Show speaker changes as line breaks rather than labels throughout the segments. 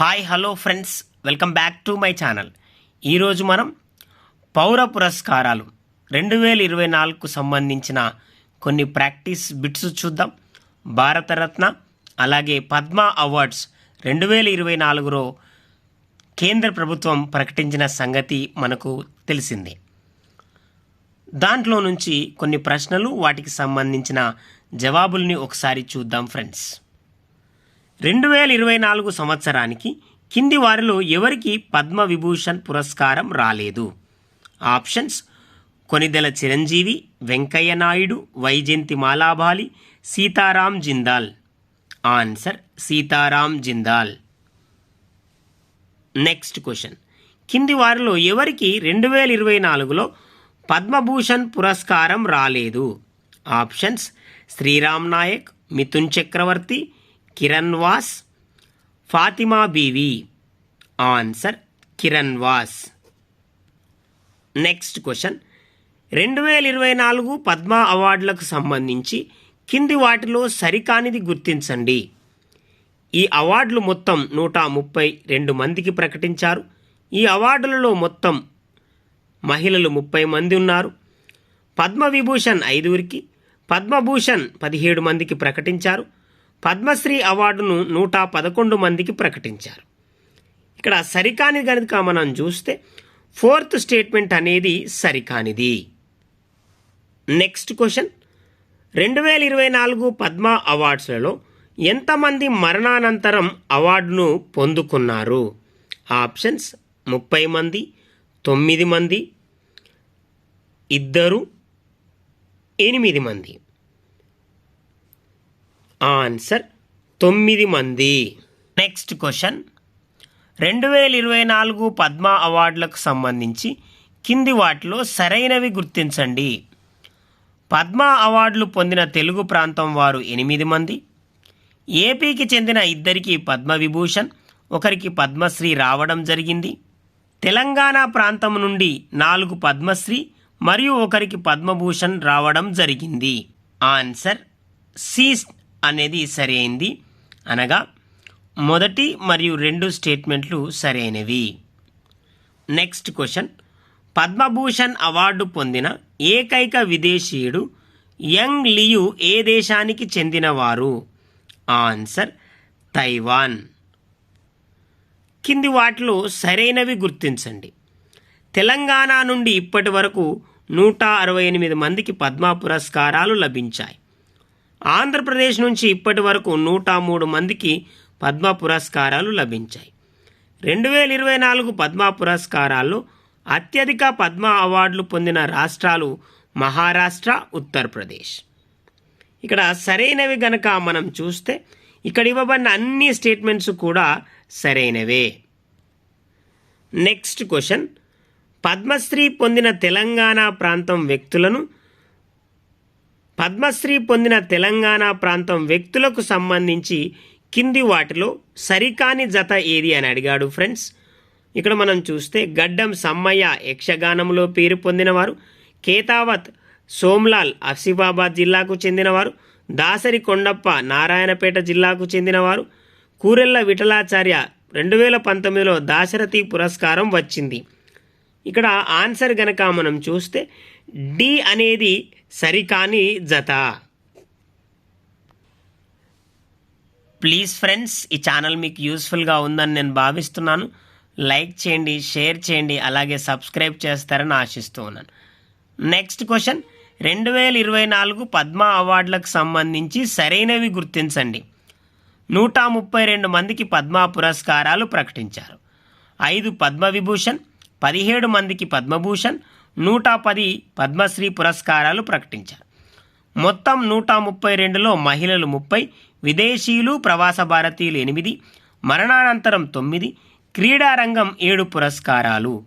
Hi hello friends welcome back to my channel ఈరోజు మనం పౌర పురస్కారాలు రెండు వేల ఇరవై నాలుగుకు సంబంధించిన కొన్ని ప్రాక్టీస్ బిట్స్ చూద్దాం. భారతరత్న అలాగే పద్మ అవార్డ్స్ రెండు వేల ఇరవై నాలుగులో కేంద్ర ప్రభుత్వం ప్రకటించిన సంగతి మనకు తెలిసిందే. దాంట్లో నుంచి కొన్ని ప్రశ్నలు వాటికి సంబంధించిన జవాబుల్ని ఒకసారి చూద్దాం ఫ్రెండ్స్ రెండు వేల ఇరవై నాలుగు సంవత్సరానికి కింది వారిలో ఎవరికి పద్మ విభూషణ్ పురస్కారం రాలేదు? Options Konidela Chiranjeevi Venkaiah Naidu Vyjayanthi Mala Bali Sitaram Jindal. Answer Sitaram Jindal. Next question. కింది వారిలో ఎవరికి రెండు వేల ఇరవై నాలుగులో పద్మభూషణ్ పురస్కారం రాలేదు? Options Sriram Nayak Mithun Chakravarthi Kiran was Fathima Beevi. Answer Kiran was next question. రెండు వేల ఇరవై నాలుగు పద్మ అవార్డులకు సంబంధించి కింది వాటిలో సరికానిది గుర్తించండి. ఈ అవార్డులు మొత్తం నూట ముప్పై రెండు మందికి ప్రకటించారు. ఈ అవార్డులలో మొత్తం మహిళలు ముప్పై మంది ఉన్నారు. పద్మవిభూషణ్ ఐదుగురికి పద్మభూషణ్ పదిహేడు మందికి ప్రకటించారు. పద్మశ్రీ అవార్డును నూట పదకొండు మందికి ప్రకటించారు. ఇక్కడ సరికాని కనుక మనం చూస్తే ఫోర్త్ స్టేట్మెంట్ అనేది సరికానిది. Next question. రెండు వేల ఇరవై నాలుగు పద్మ అవార్డ్స్లలో ఎంతమంది మరణానంతరం అవార్డును పొందుకున్నారు? ఆప్షన్స్ ముప్పై మంది తొమ్మిది మంది ఇద్దరు ఎనిమిది మంది. ఆన్సర్ తొమ్మిది మంది. నెక్స్ట్ క్వశ్చన్ రెండు వేల ఇరవై నాలుగు పద్మ అవార్డులకు సంబంధించి కింది వాటిలో సరైనవి గుర్తించండి. పద్మ అవార్డులు పొందిన తెలుగు ప్రాంతం వారు ఎనిమిది మంది. ఏపీకి చెందిన ఇద్దరికి పద్మవిభూషణ్ ఒకరికి పద్మశ్రీ రావడం జరిగింది. తెలంగాణ ప్రాంతం నుండి నాలుగు పద్మశ్రీ మరియు ఒకరికి పద్మభూషణ్ రావడం జరిగింది. ఆన్సర్ సి అనేది సరైంది. అనగా మొదటి మరియు రెండు స్టేట్మెంట్లు సరైనవి. Next question. పద్మభూషణ్ అవార్డు పొందిన ఏకైక విదేశీయుడు యంగ్ లియు ఏ దేశానికి చెందినవారు? Answer Taiwan. కింది వాటిలో సరైనవి గుర్తించండి. తెలంగాణ నుండి ఇప్పటి వరకు నూట అరవై ఎనిమిది మందికి పద్మ పురస్కారాలు లభించాయి. ఆంధ్రప్రదేశ్ నుంచి ఇప్పటి వరకు నూట మూడు మందికి పద్మ పురస్కారాలు లభించాయి. రెండు వేల ఇరవై నాలుగు పద్మ పురస్కారాల్లో అత్యధిక పద్మ అవార్డులు పొందిన రాష్ట్రాలు మహారాష్ట్ర ఉత్తరప్రదేశ్. ఇక్కడ సరైనవి గనక మనం చూస్తే ఇక్కడ ఇవ్వబడిన అన్ని స్టేట్మెంట్స్ కూడా సరైనవే. Next question. పద్మశ్రీ పొందిన తెలంగాణ ప్రాంతం వ్యక్తులను పద్మశ్రీ పొందిన తెలంగాణ ప్రాంతం వ్యక్తులకు సంబంధించి కింది వాటిలో సరికాని జత ఏది అని అడిగాడు ఫ్రెండ్స్. ఇక్కడ మనం చూస్తే గడ్డం సమ్మయ్య యక్షగానంలో పేరు పొందినవారు కేతావత్ సోమ్లాల్ ఆసిఫాబాద్ జిల్లాకు చెందినవారు దాసరి కొండప్ప నారాయణపేట జిల్లాకు చెందినవారు కూరెళ్ళ విఠలాచార్య రెండు వేల పంతొమ్మిదిలో దాశరథి పురస్కారం వచ్చింది. ఇక్కడ ఆన్సర్ గనక మనం చూస్తే డి అనేది సరికాని జత. ప్లీజ్ ఫ్రెండ్స్ ఈ ఛానల్ మీకు యూస్ఫుల్గా ఉందని నేను భావిస్తున్నాను. లైక్ చేయండి షేర్ చేయండి అలాగే సబ్స్క్రైబ్ చేస్తారని ఆశిస్తూ ఉన్నాను. Next question. రెండు వేల ఇరవై నాలుగు పద్మ అవార్డులకు సంబంధించి సరైనవి గుర్తించండి. నూట ముప్పై రెండు మందికి పద్మ పురస్కారాలు ప్రకటించారు. ఐదు పద్మవిభూషణ్ పదిహేడు మందికి పద్మభూషణ్ నూట పది పద్మశ్రీ పురస్కారాలు ప్రకటించారు. మొత్తం నూట ముప్పై రెండులో మహిళలు ముప్పై విదేశీయులు ప్రవాస భారతీయులు ఎనిమిది మరణానంతరం తొమ్మిది క్రీడారంగం ఏడు పురస్కారాలు.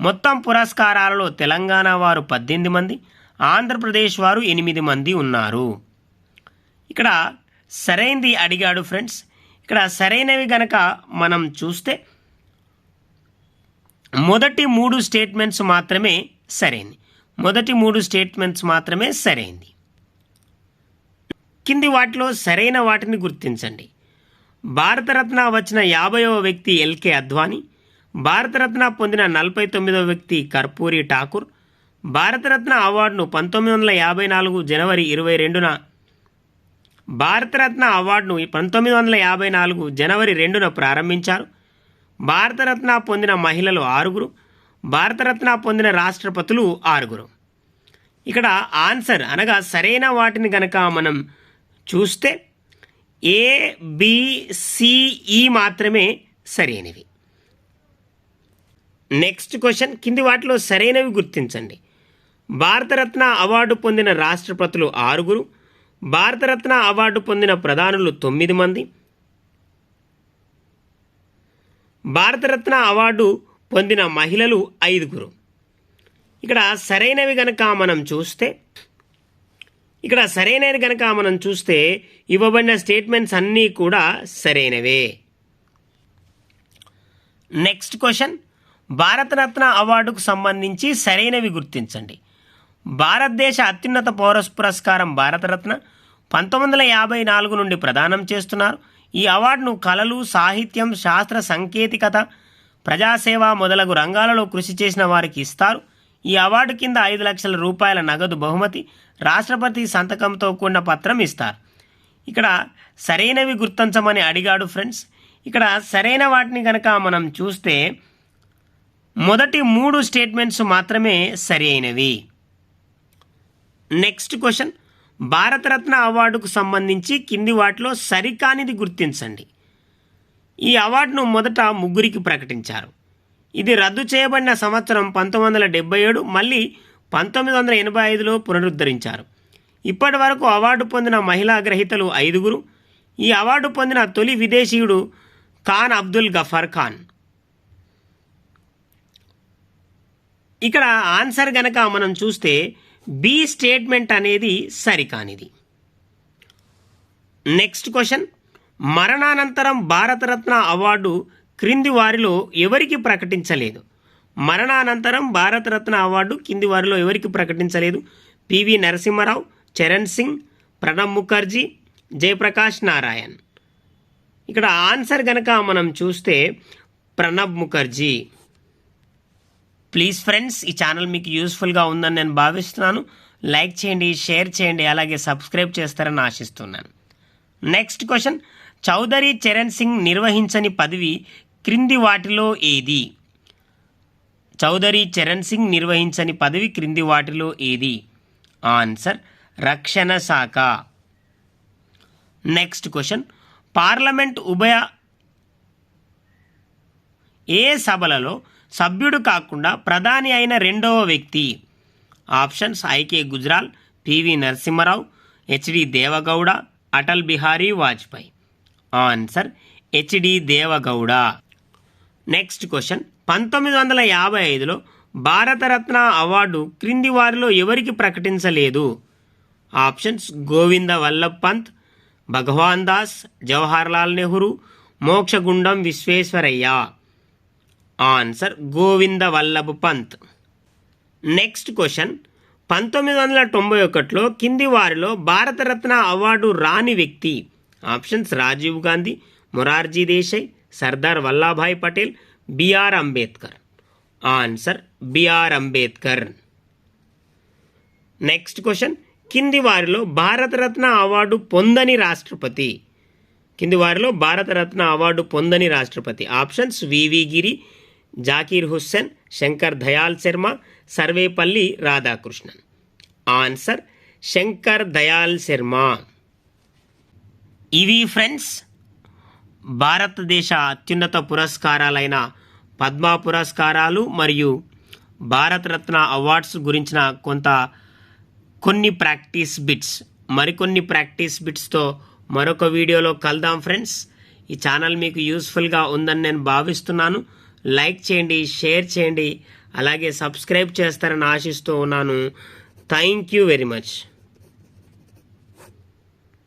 మొత్తం పురస్కారాలలో తెలంగాణ వారు పద్దెనిమిది మంది ఆంధ్రప్రదేశ్ వారు ఎనిమిది మంది ఉన్నారు. ఇక్కడ సరైనది అడిగాడు ఫ్రెండ్స్. ఇక్కడ సరైనవి గనక మనం చూస్తే మొదటి మూడు స్టేట్మెంట్స్ మాత్రమే సరైంది. మొదటి మూడు స్టేట్మెంట్స్ మాత్రమే సరైంది. కింది వాటిలో సరైన వాటిని గుర్తించండి. భారతరత్న వచ్చిన యాభైవ వ్యక్తి ఎల్కే అద్వానీ భారతరత్న పొందిన నలభై తొమ్మిదవ వ్యక్తి కర్పూరి ఠాకూర్ భారతరత్న అవార్డును పంతొమ్మిది వందల యాభై నాలుగు జనవరి ఇరవై రెండున భారతరత్న అవార్డును పంతొమ్మిది వందల యాభై నాలుగు జనవరి రెండున ప్రారంభించారు. భారతరత్న పొందిన మహిళలు ఆరుగురు భారతరత్న పొందిన రాష్ట్రపతులు ఆరుగురు. ఇక్కడ ఆన్సర్ అనగా సరైన వాటిని గనక మనం చూస్తే ఏ బిసిఈ e మాత్రమే సరైనవి. నెక్స్ట్ క్వశ్చన్ కింది వాటిలో సరైనవి గుర్తించండి. భారతరత్న అవార్డు పొందిన రాష్ట్రపతులు ఆరుగురు భారతరత్న అవార్డు పొందిన ప్రధానులు తొమ్మిది మంది భారతరత్న అవార్డు పొందిన మహిళలు ఐదుగురు. ఇక్కడ సరైనవి గనక మనం చూస్తే ఇక్కడ సరైనవి గనక మనం చూస్తే ఇవ్వబడిన స్టేట్మెంట్స్ అన్నీ కూడా సరైనవే. Next question. భారతరత్న అవార్డుకు సంబంధించి సరైనవి గుర్తించండి. భారతదేశ అత్యున్నత పౌరస్ పురస్కారం భారతరత్న పంతొమ్మిది వందల యాభై నాలుగు నుండి ప్రదానం చేస్తున్నారు. ఈ అవార్డును కళలు సాహిత్యం శాస్త్ర సాంకేతికత ప్రజాసేవ మొదలగు రంగాలలో కృషి చేసిన వారికి ఇస్తారు. ఈ అవార్డు కింద ఐదు లక్షల రూపాయల నగదు బహుమతి రాష్ట్రపతి సంతకంతో కూడిన పత్రం ఇస్తారు. ఇక్కడ సరైనవి గుర్తించమని అడిగాడు ఫ్రెండ్స్. ఇక్కడ సరైన వాటిని కనుక మనం చూస్తే మొదటి మూడు స్టేట్మెంట్స్ మాత్రమే సరి అయినవి నెక్స్ట్ క్వశ్చన్. భారతరత్న అవార్డుకు సంబంధించి కింది వాటిలో సరికానిది గుర్తించండి. ఈ అవార్డును మొదట ముగ్గురికి ప్రకటించారు. ఇది రద్దు చేయబడిన సంవత్సరం పంతొమ్మిది వందల డెబ్బై ఏడు మళ్ళీ పంతొమ్మిది వందల ఎనభై ఐదులో పునరుద్ధరించారు. ఇప్పటి వరకు అవార్డు పొందిన మహిళా గ్రహీతలు ఐదుగురు. ఈ అవార్డు పొందిన తొలి విదేశీయుడు ఖాన్ అబ్దుల్ గఫర్ ఖాన్. ఇక్కడ ఆన్సర్ గనక మనం చూస్తే బి స్టేట్మెంట్ అనేది సరికానిది. నెక్స్ట్ క్వశ్చన్ మరణానంతరం భారతరత్న అవార్డు క్రింది వారిలో ఎవరికి ప్రకటించలేదు? మరణానంతరం భారతరత్న అవార్డు కింది వారిలో ఎవరికి ప్రకటించలేదు? పివి నరసింహారావు చరణ్ సింగ్ ప్రణబ్ ముఖర్జీ జయప్రకాష్ నారాయణ్. ఇక్కడ ఆన్సర్ గనక మనం చూస్తే ప్రణబ్ ముఖర్జీ. ప్లీజ్ ఫ్రెండ్స్ ఈ ఛానల్ మీకు యూస్ఫుల్గా ఉందని నేను భావిస్తున్నాను. లైక్ చేయండి షేర్ చేయండి అలాగే సబ్స్క్రైబ్ చేస్తారని ఆశిస్తున్నాను. నెక్స్ట్ క్వశ్చన్ చౌదరి చరణ్ సింగ్ నిర్వహించని పదవి క్రింది వాటిలో ఏది? చౌదరి చరణ్ సింగ్ నిర్వహించని పదవి క్రింది వాటిలో ఏది? ఆన్సర్ రక్షణ శాఖ. నెక్స్ట్ క్వశ్చన్ పార్లమెంట్ ఉభయ ఏ సభలలో సభ్యుడు కాకుండా ప్రధాని అయిన రెండవ వ్యక్తి. Options IK Gujral PV Narasimha Rao HD Deve Gowda Atal Bihari Vajpayee. Answer HD Deve Gowda. Next question. పంతొమ్మిది వందల యాభై ఐదులో భారతరత్న అవార్డు క్రింది వారిలో ఎవరికి ప్రకటించలేదు? Options Govind Vallabh Pant Bhagwan Das Jawaharlal Nehru Mokshagundam Visvesvaraya. Answer Govind Vallabh Pant. Next question. పంతొమ్మిది వందల తొంభై ఒకటిలో కింది వారిలో భారతరత్న అవార్డు రాని వ్యక్తి. Options Rajiv Gandhi Morarji Desai Sardar Vallabhbhai Patel BR Ambedkar. Answer BR Ambedkar. Next question. కింది వారిలో భారతరత్న అవార్డు పొందని రాష్ట్రపతి. కింది వారిలో భారతరత్న అవార్డు పొందని రాష్ట్రపతి. Options VV Giri Zakir Hussain Shankar Dayal Sharma Sarvepalli Radhakrishnan. Answer Shankar Dayal Sharma. ఇవి ఫ్రెండ్స్ భారతదేశ అత్యున్నత పురస్కారాలైన పద్మ పురస్కారాలు మరియు భారతరత్న అవార్డ్స్ గురించిన కొంత కొన్ని ప్రాక్టీస్ బిట్స్. మరికొన్ని ప్రాక్టీస్ బిట్స్తో మరొక వీడియోలో కలుద్దాం ఫ్రెండ్స్. ఈ ఛానల్ మీకు యూస్ఫుల్గా ఉందని నేను భావిస్తున్నాను. లైక్ చేయండి షేర్ చేయండి అలాగే సబ్స్క్రైబ్ చేస్తారని ఆశిస్తూ ఉన్నాను. Thank you very much.